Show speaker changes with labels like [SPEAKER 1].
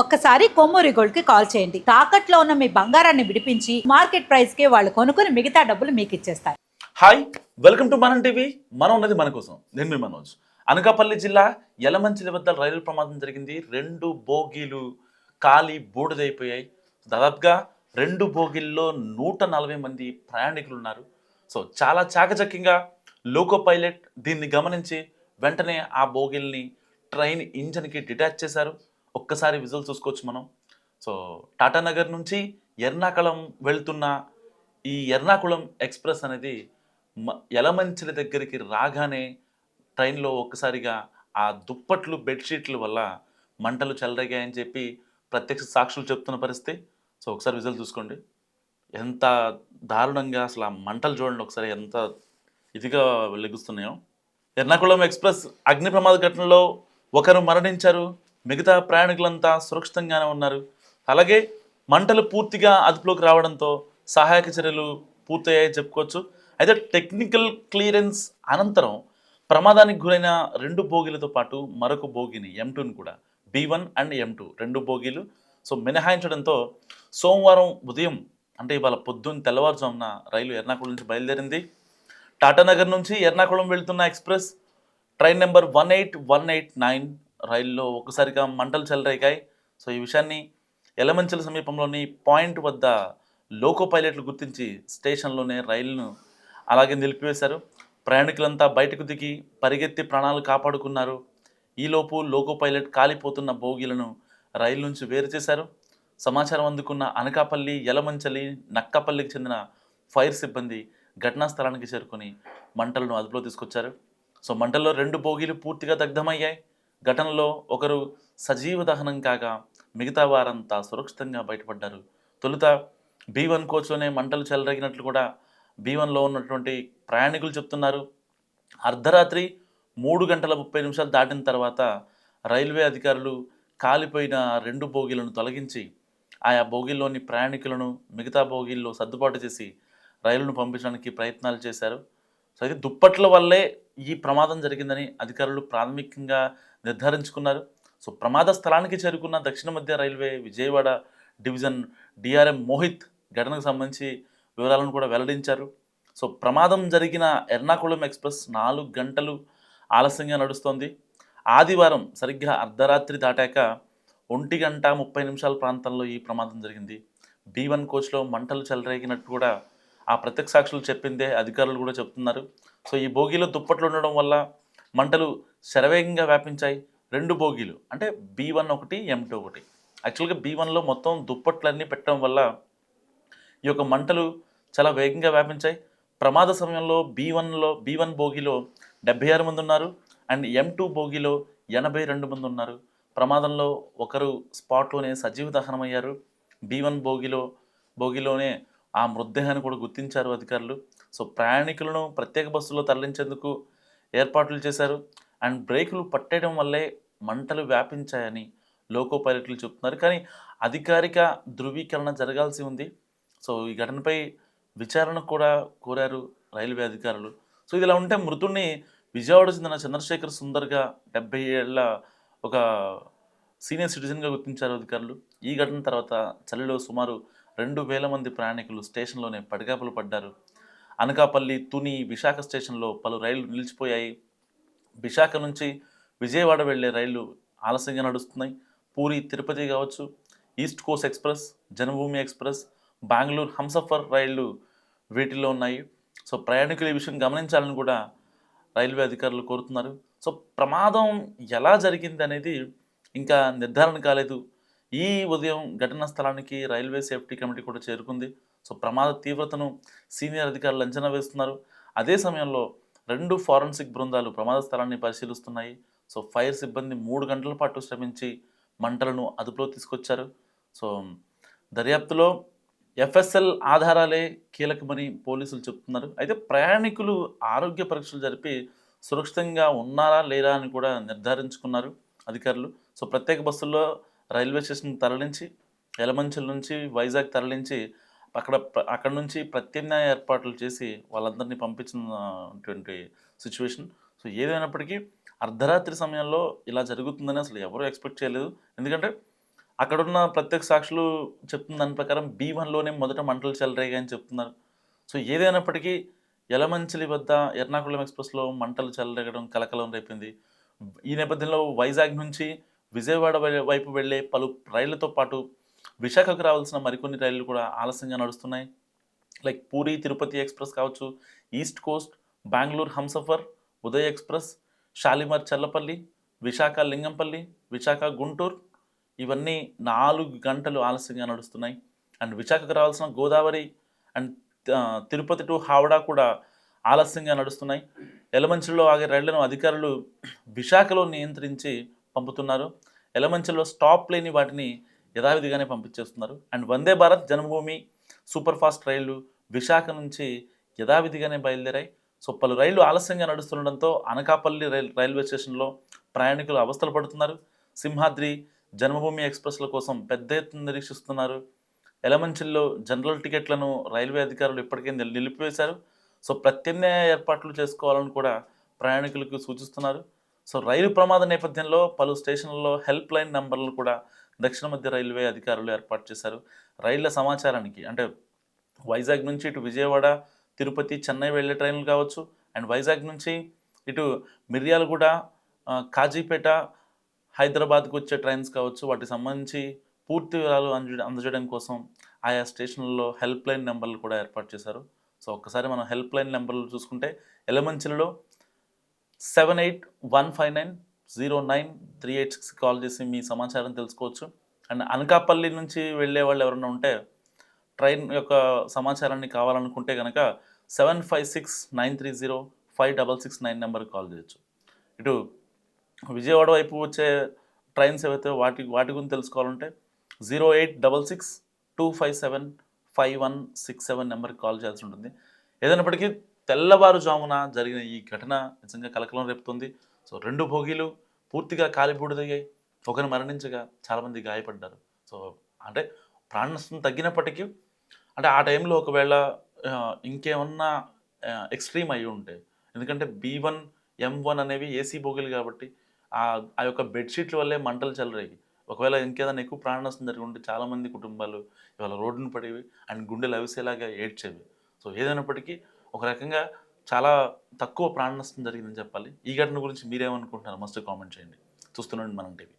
[SPEAKER 1] ఒక్కసారి కొమ్మూరి గోల్డ్కి కాల్ చేయండి. తాకట్లో ఉన్న మీ బంగారాన్ని విడిపించి మార్కెట్ ప్రైస్కి వాళ్ళు కొనుక్కుని మిగతా డబ్బులు మీకు ఇచ్చేస్తారు.
[SPEAKER 2] Hi welcome to Manam TV మనం ఉన్నది మన కోసం. నేను మీ మనోజ్. అనకాపల్లి జిల్లా యలమంచిలి వద్ద రైలు ప్రమాదం జరిగింది. రెండు బోగీలు ఖాళీ బూడిదైపోయాయి. దాదాపుగా రెండు బోగీల్లో నూట నలభై మంది ప్రయాణికులు ఉన్నారు సో చాలా చాకచక్యంగా లోకో పైలట్ దీన్ని గమనించి వెంటనే ఆ బోగిల్ని ట్రైన్ ఇంజన్కి డిటాచ్ చేశారు. ఒక్కసారి విజువల్ చూసుకోవచ్చు మనం. సో టాటా నగర్ నుంచి ఎర్నాకుళం వెళ్తున్న ఈ ఎర్నాకుళం ఎక్స్ప్రెస్ అనేది మ- దగ్గరికి రాగానే ట్రైన్లో ఒక్కసారిగా ఆ దుప్పట్లు బెడ్షీట్ల వల్ల మంటలు చెలరేగాయని చెప్పి ప్రత్యక్ష సాక్షులు చెప్తున్న పరిస్థితి. సో ఒకసారి విజువల్ చూసుకోండి. ఎంత దారుణంగా అసలు ఆ మంటలు చూడండి ఒకసారి ఎంత ఇదిగా వెలుగుస్తున్నాయో ఎర్నాకుళం ఎక్స్ప్రెస్ అగ్ని ప్రమాద ఘటనలో ఒకరు మరణించారు. మిగతా ప్రయాణికులంతా సురక్షితంగానే ఉన్నారు. అలాగే మంటలు పూర్తిగా అదుపులోకి రావడంతో సహాయక చర్యలు పూర్తయ్యాయి చెప్పుకోవచ్చు. అయితే టెక్నికల్ క్లియరెన్స్ అనంతరం ప్రమాదానికి గురైన రెండు బోగీలతో పాటు మరొక బోగిని ఎం టూని కూడా B one and M two రెండు బోగీలు. సో మినహాయించడంతో సోమవారం ఉదయం అంటే ఇవాళ పొద్దున్న తెల్లవారుజామున రైలు ఎర్నాకుళం నుంచి బయలుదేరింది. టాటానగర్ నుంచి ఎర్నాకుళం వెళ్తున్న express train number one eight one eight nine రైల్లో ఒక్కసారిగా మంటలు చెలరేగాయి. సో ఈ విషయాన్ని ఎలమంచల సమీపంలోని పాయింట్ వద్ద లోకో పైలట్లు గుర్తించి స్టేషన్లోనే రైలును అలాగే నిలిపివేశారు. ప్రయాణికులంతా బయటకు దిగి పరిగెత్తి ప్రాణాలు కాపాడుకున్నారు. ఈలోపు లోకో పైలట్ కాలిపోతున్న బోగీలను రైలు నుంచి వేరు చేశారు. సమాచారం అందుకున్న అనకాపల్లి యలమంచలి నక్కపల్లికి చెందిన ఫైర్ సిబ్బంది ఘటనా స్థలానికి చేరుకొని మంటలను అదుపులో తీసుకొచ్చారు. సో మంటల్లో రెండు బోగీలు పూర్తిగా దగ్ధమయ్యాయి. ఘటనలో ఒకరు సజీవ దహనం కాగా మిగతా వారంతా సురక్షితంగా బయటపడ్డారు. తొలుత బీ వన్ కోచ్లోనే మంటలు చెలరేగినట్లు కూడా బీ వన్లో ఉన్నటువంటి ప్రయాణికులు చెప్తున్నారు. అర్ధరాత్రి మూడు గంటల ముప్పై నిమిషాలు దాటిన తర్వాత రైల్వే అధికారులు కాలిపోయిన రెండు బోగీలను తొలగించి ఆయా బోగీల్లోని ప్రయాణికులను మిగతా బోగీల్లో సర్దుబాటు చేసి రైలును పంపించడానికి ప్రయత్నాలు చేశారు. సో అయితే దుప్పట్ల వల్లే ఈ ప్రమాదం జరిగిందని అధికారులు ప్రాథమికంగా నిర్ధారించుకున్నారు. సో ప్రమాద స్థలానికి చేరుకున్న దక్షిణ మధ్య railway Vijayawada division DRM Mohit ఘటనకు సంబంధించి వివరాలను కూడా వెల్లడించారు. సో ప్రమాదం జరిగిన ఎర్నాకుళం ఎక్స్ప్రెస్ నాలుగు గంటలు ఆలస్యంగా నడుస్తోంది. ఆదివారం సరిగ్గా అర్ధరాత్రి దాటాక ఒంటి గంట ముప్పై నిమిషాల ప్రాంతంలో ఈ ప్రమాదం జరిగింది. బీ వన్ కోచ్లో మంటలు చెలరేగినట్టు కూడా ఆ ప్రత్యక్ష సాక్షులు చెప్పిందే అధికారులు కూడా చెప్తున్నారు. సో ఈ బోగీలో దుప్పట్లు ఉండడం వల్ల మంటలు శరవేగంగా వ్యాపించాయి. రెండు బోగీలు అంటే బీ వన్ ఒకటి ఎం టూ ఒకటి. యాక్చువల్గా బీ వన్లో మొత్తం దుప్పట్లన్నీ పెట్టడం వల్ల ఈ యొక్క మంటలు చాలా వేగంగా వ్యాపించాయి. ప్రమాద సమయంలో బీ వన్లో బీ వన్ బోగిలో డెబ్బై ఆరు మంది ఉన్నారు. అండ్ ఎం టూ బోగిలో ఎనభై రెండు మంది ఉన్నారు. ప్రమాదంలో ఒకరు స్పాట్లోనే సజీవ దహనమయ్యారు. బీ వన్ బోగిలో బోగిలోనే ఆ మృతదేహాన్ని కూడా గుర్తించారు అధికారులు. సో ప్రయాణికులను ప్రత్యేక బస్సులో తరలించేందుకు ఏర్పాట్లు చేశారు. అండ్ బ్రేకులు పట్టేయడం వల్లే మంటలు వ్యాపించాయని లోకో పైలట్లు చెప్తున్నారు. కానీ అధికారిక ధృవీకరణ జరగాల్సి ఉంది. సో ఈ ఘటనపై విచారణ కూడా కోరారు రైల్వే అధికారులు. సో ఇదిలా ఉంటే మృతుడిని విజయవాడ చెందిన చంద్రశేఖర్ సుందర్గా డెబ్బై ఏళ్ళ ఒక సీనియర్ సిటిజన్గా గుర్తించారు అధికారులు. ఈ ఘటన తర్వాత చలిలో సుమారు రెండు వేల మంది ప్రయాణికులు స్టేషన్లోనే పడిగాపులు పడ్డారు. అనకాపల్లి తుని విశాఖ స్టేషన్లో పలు రైళ్ళు నిలిచిపోయాయి. విశాఖ నుంచి విజయవాడ వెళ్ళే రైళ్ళు ఆలస్యంగా నడుస్తున్నాయి. పూరి తిరుపతి కావచ్చు east coast express Janmabhoomi express Bengaluru Humsafar రైళ్ళు వీటిల్లో ఉన్నాయి. సో ప్రయాణికులు ఈ విషయం గమనించాలని కూడా రైల్వే అధికారులు కోరుతున్నారు. సో ప్రమాదం ఎలా జరిగింది అనేది ఇంకా నిర్ధారణ కాలేదు. ఈ ఉదయం ఘటనా స్థలానికి రైల్వే సేఫ్టీ కమిటీ కూడా చేరుకుంది. సో ప్రమాద తీవ్రతను సీనియర్ అధికారులు అంచనా వేస్తున్నారు. అదే సమయంలో రెండు ఫారెన్సిక్ బృందాలు ప్రమాద స్థలాన్ని పరిశీలిస్తున్నాయి. సో ఫైర్ సిబ్బంది మూడు గంటల పాటు శ్రమించి మంటలను అదుపులో తీసుకొచ్చారు. సో దర్యాప్తులో ఎఫ్ఎస్ఎల్ ఆధారాలే కీలకమని పోలీసులు చెప్తున్నారు. అయితే ప్రయాణికులు ఆరోగ్య పరీక్షలు జరిపి సురక్షితంగా ఉన్నారా లేరా అని కూడా నిర్ధారించుకున్నారు అధికారులు. సో ప్రత్యేక బస్సుల్లో రైల్వే స్టేషన్ తరలించి ఎలమంచిల నుంచి వైజాగ్ తరలించి అక్కడ అక్కడ నుంచి ప్రత్యామ్నాయ ఏర్పాట్లు చేసి వాళ్ళందరినీ పంపించినటువంటి సిచ్యువేషన్. సో ఏదైనప్పటికీ అర్ధరాత్రి సమయంలో ఇలా జరుగుతుందని అసలు ఎవరూ ఎక్స్పెక్ట్ చేయలేదు. ఎందుకంటే అక్కడున్న ప్రత్యక్ష సాక్షులు చెప్తున్న దాని ప్రకారం బీ వన్లోనే మొదట మంటలు చెలరేగాయని చెప్తున్నారు. సో ఏదైనప్పటికీ ఎలమంచిలి వద్ద ఎర్నాకుళం ఎక్స్ప్రెస్లో మంటలు చెలరేగడం కలకలం రేపింది. ఈ నేపథ్యంలో వైజాగ్ నుంచి విజయవాడ వైపు వెళ్ళే పలు రైళ్ళతో పాటు విశాఖకు రావాల్సిన మరికొన్ని రైళ్ళు కూడా ఆలస్యంగా నడుస్తున్నాయి. లైక్ పూరి తిరుపతి ఎక్స్ప్రెస్ కావచ్చు east coast Bengaluru Humsafar Uday express Shalimar Challapalli Visakha Lingampalli Visakha Guntur. ఇవన్నీ నాలుగు గంటలు ఆలస్యంగా నడుస్తున్నాయి. అండ్ విశాఖకు రావాల్సిన గోదావరి అండ్ తిరుపతి టు హావడా కూడా ఆలస్యంగా నడుస్తున్నాయి. ఎలమంచిలో ఆగే రైళ్ళను అధికారులు విశాఖలో నియంత్రించి పంపుతున్నారు. ఎలమంచిలో స్టాప్ లేని వాటిని యథావిధిగానే పంపించేస్తున్నారు. And Vande Bharat Janmabhoomi super fast రైళ్ళు విశాఖ నుంచి యథావిధిగానే బయలుదేరాయి. సో పలు రైళ్ళు ఆలస్యంగా నడుస్తుండడంతో అనకాపల్లి రైల్ రైల్వే స్టేషన్లో ప్రయాణికులు అవస్థలు పడుతున్నారు. సింహాద్రి జన్మభూమి ఎక్స్ప్రెస్ల కోసం పెద్ద ఎత్తున నిరీక్షిస్తున్నారు. ఎలమంచిల్లో జనరల్ టికెట్లను రైల్వే అధికారులు ఇప్పటికే నిలిపివేశారు. సో ప్రత్యామ్నాయ ఏర్పాట్లు చేసుకోవాలని కూడా ప్రయాణికులకు సూచిస్తున్నారు. సో రైలు ప్రమాద నేపథ్యంలో పలు స్టేషన్లలో హెల్ప్ లైన్ నెంబర్లు కూడా దక్షిణ మధ్య రైల్వే అధికారులు ఏర్పాటు చేశారు. రైళ్ళ సమాచారానికి అంటే వైజాగ్ నుంచి ఇటు విజయవాడ తిరుపతి చెన్నై వెళ్ళే ట్రైన్లు కావచ్చు. అండ్ వైజాగ్ నుంచి ఇటు మిర్యాలగూడ కాజీపేట హైదరాబాద్కు వచ్చే ట్రైన్స్ కావచ్చు. వాటికి సంబంధించి పూర్తి వివరాలు అంద అందజేయడం కోసం ఆయా స్టేషన్లలో హెల్ప్ లైన్ నెంబర్లు కూడా ఏర్పాటు చేశారు. సో ఒక్కసారి మనం హెల్ప్ లైన్ నెంబర్లు చూసుకుంటే ఎలమంచిలలో seven eight one five nine zero nine three eight six call చేసి మీ సమాచారం తెలుసుకోవచ్చు. అండ్ అనకాపల్లి నుంచి వెళ్ళే వాళ్ళు ఎవరైనా ఉంటే ట్రైన్ యొక్క సమాచారాన్ని కావాలనుకుంటే కనుక seven five six nine three zero five double six nine నెంబర్కి కాల్ చేయొచ్చు. ఇటు విజయవాడ వైపు వచ్చే ట్రైన్స్ ఏవైతే వాటి వాటి గురించి తెలుసుకోవాలంటే zero eight double six two five seven five one six seven నెంబర్కి కాల్ చేయాల్సి ఉంటుంది. ఏదైనప్పటికీ తెల్లవారుజామున జరిగిన ఈ ఘటన నిజంగా కలకలం రేపుతుంది. సో రెండు భోగిలు పూర్తిగా కాలిబూడిదయ్యాయి. ఒకరు మరణించగా చాలామంది గాయపడ్డారు. సో అంటే ప్రాణ నష్టం తగ్గినప్పటికీ అంటే ఆ టైంలో ఒకవేళ ఇంకేమన్నా ఎక్స్ట్రీమ్ అయి ఉంటే ఎందుకంటే బీ వన్ ఎం వన్ అనేవి ఏసీ భోగిలు కాబట్టి ఆ ఆ యొక్క బెడ్షీట్ల వల్లే మంటలు చెలరేగి. ఒకవేళ ఇంకేదైనా ఎక్కువ ప్రాణ నష్టం జరిగి ఉంటే చాలామంది కుటుంబాలు ఇవాళ రోడ్డును పడేవి అండ్ గుండెలు అవిసేలాగా ఏడ్చేవి. సో ఏదైనప్పటికీ ఒక రకంగా చాలా తక్కువ ప్రాణ నష్టం జరిగిందని చెప్పాలి. ఈ ఘటన గురించి మీరేమనుకుంటున్నారు? మస్ట్ కామెంట్ చేయండి. చూస్తున్నాండి మనం టీవీ.